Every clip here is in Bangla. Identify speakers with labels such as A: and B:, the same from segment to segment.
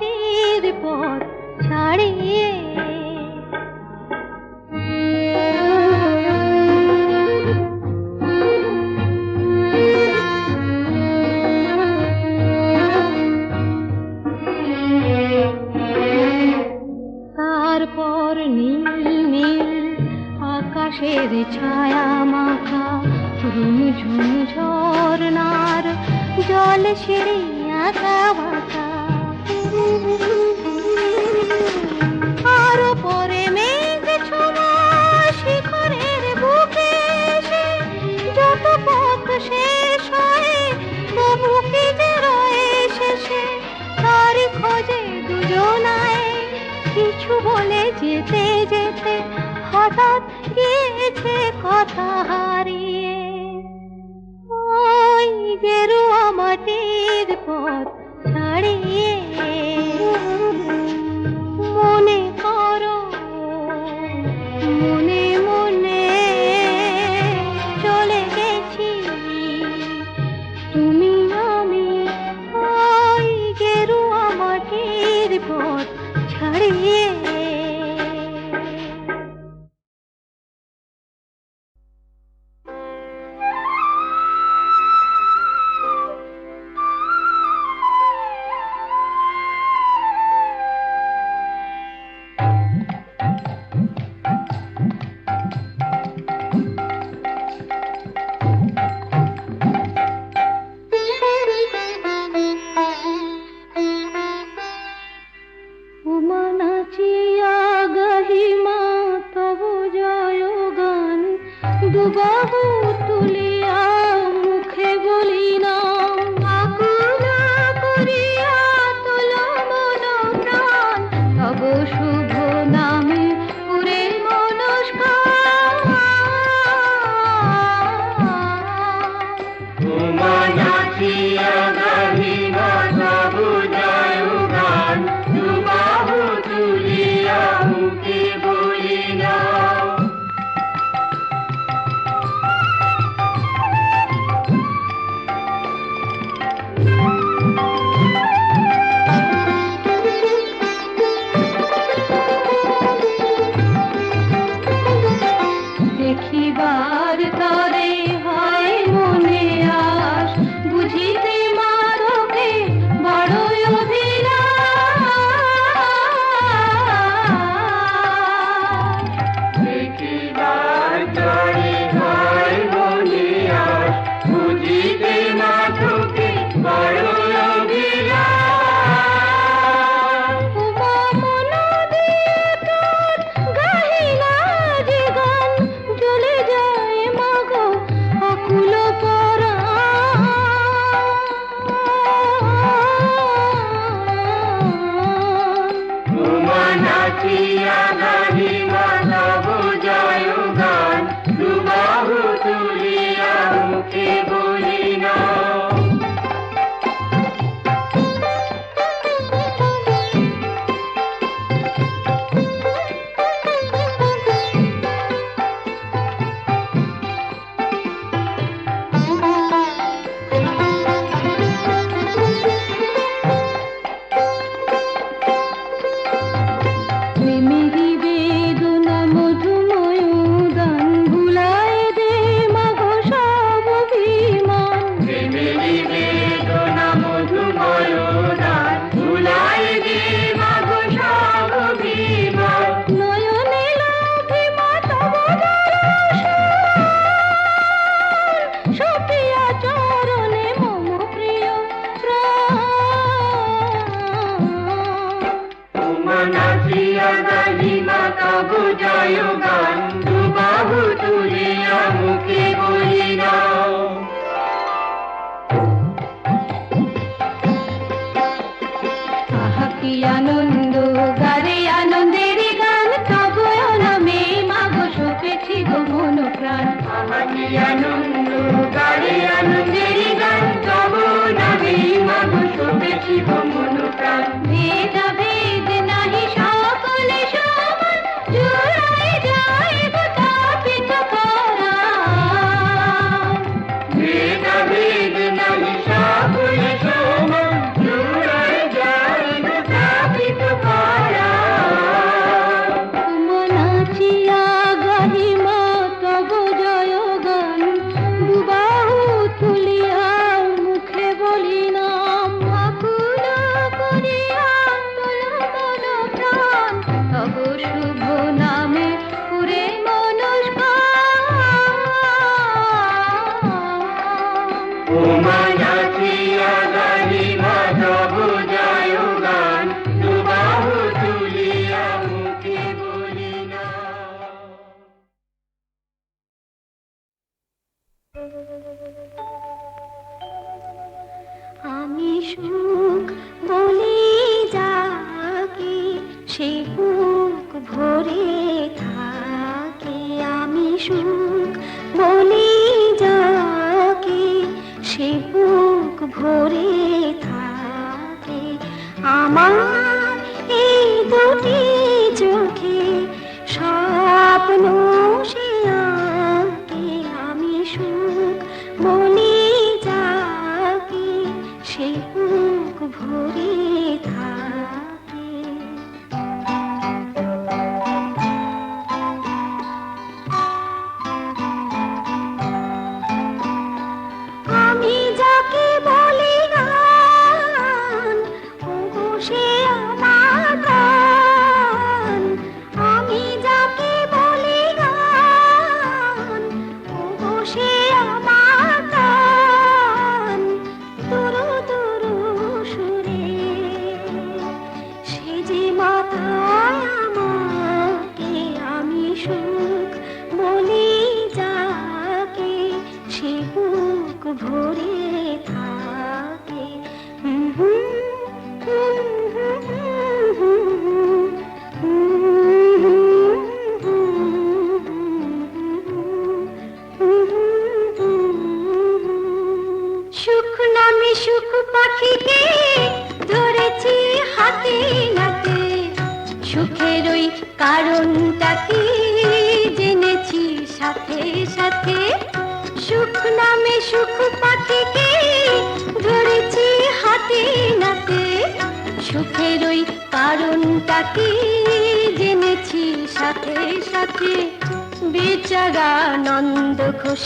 A: தீது போல் சாடே বলে যেতে যেতে হঠাৎ গিয়েছে কথা হারিয়ে। ওই গেরুয়া মাটির পথ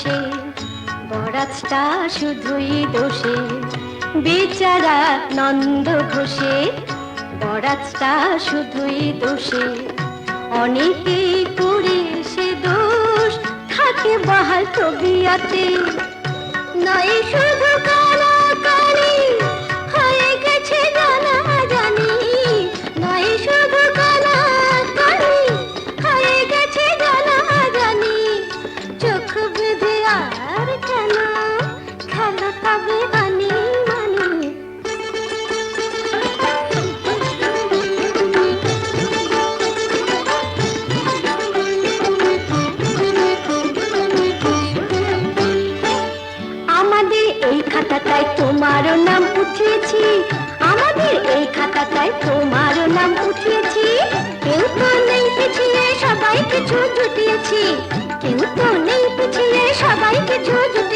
B: বসে বরাজটা শুধুই দোষে, বিচারা নন্দ ঘোষে, বরাজটা শুধুই দোষে। অনেকে করে সে দোষ থাকে বহাল তবিয়াতে, নয় শুধু কিছু জুটিয়েছি কেউ তো নেই পিছিয়ে
A: সবাইকে জুটি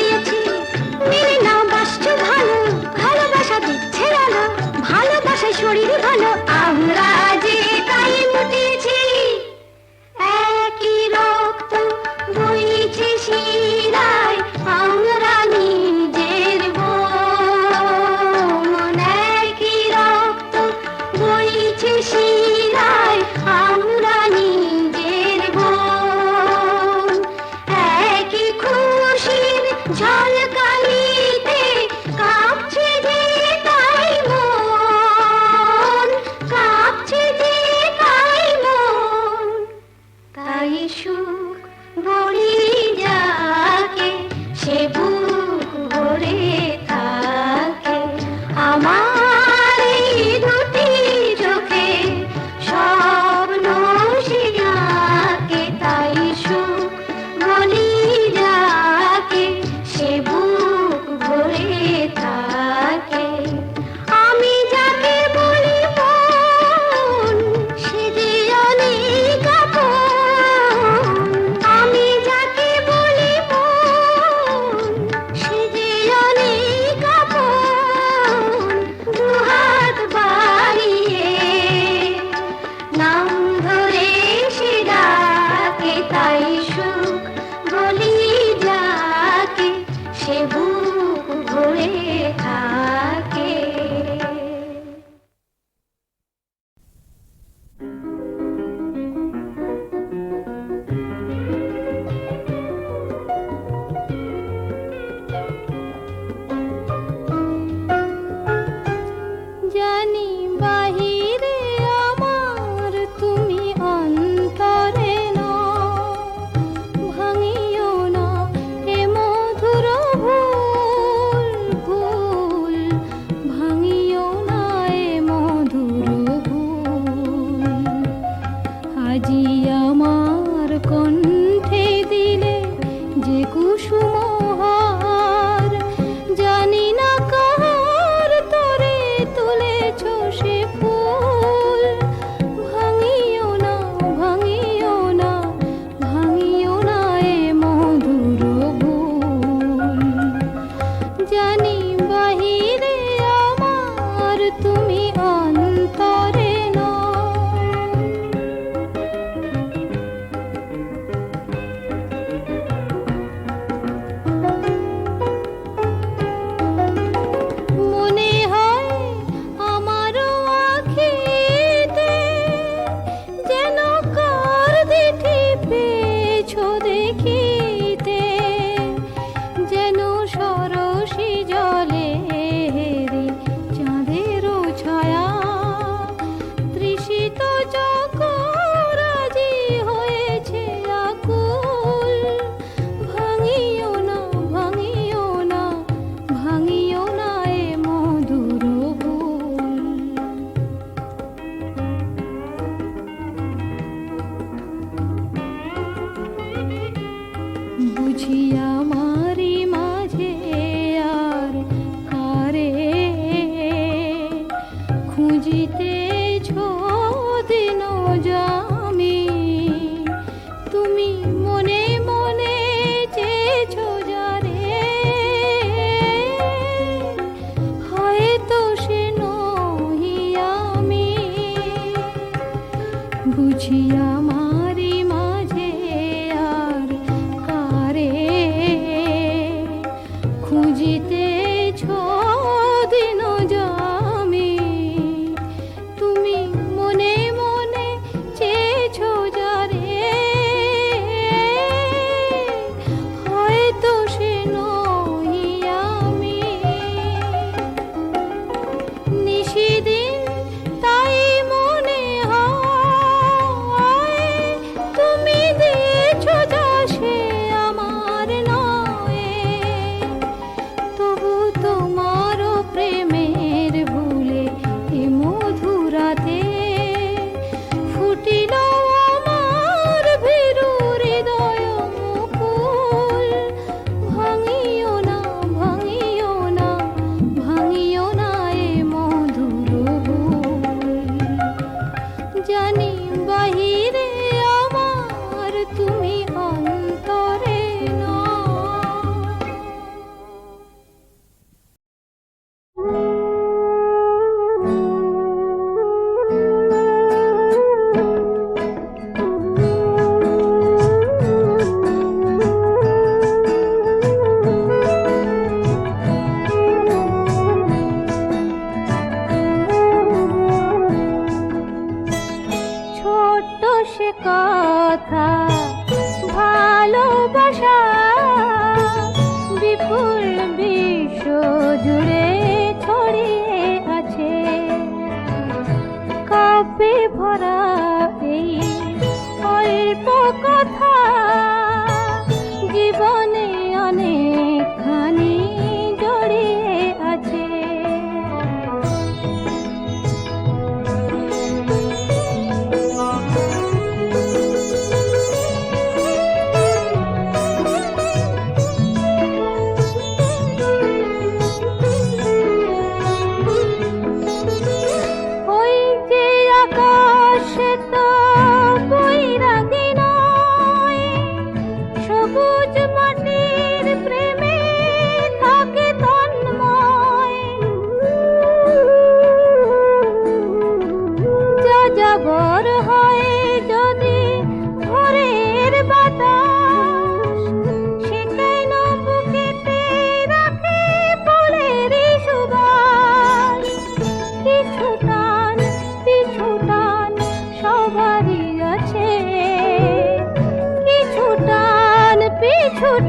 A: বুঝি আমারি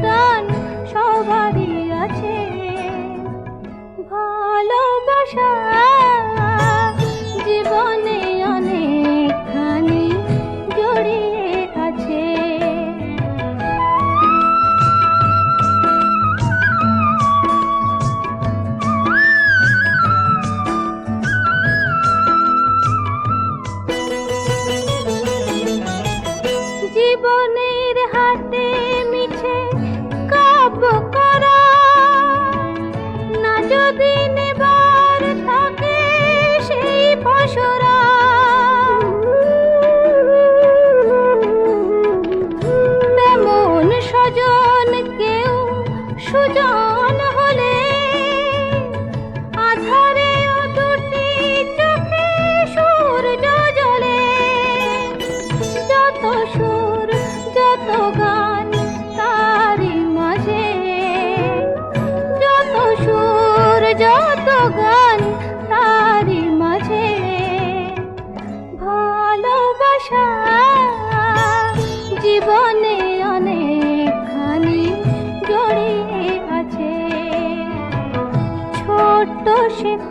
A: টান সবারই আছে ভালোবাসা।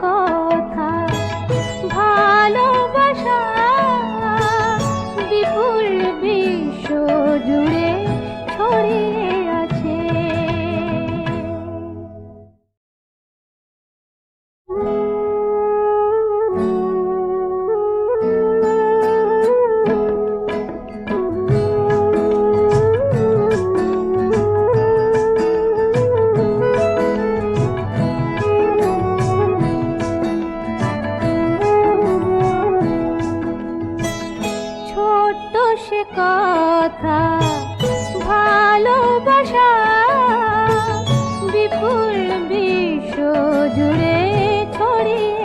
A: কথা ভালোবাসা বিপুল বিশ্ব জুড়ে বিপুল বিশ্ব জুড়ে ছড়িয়ে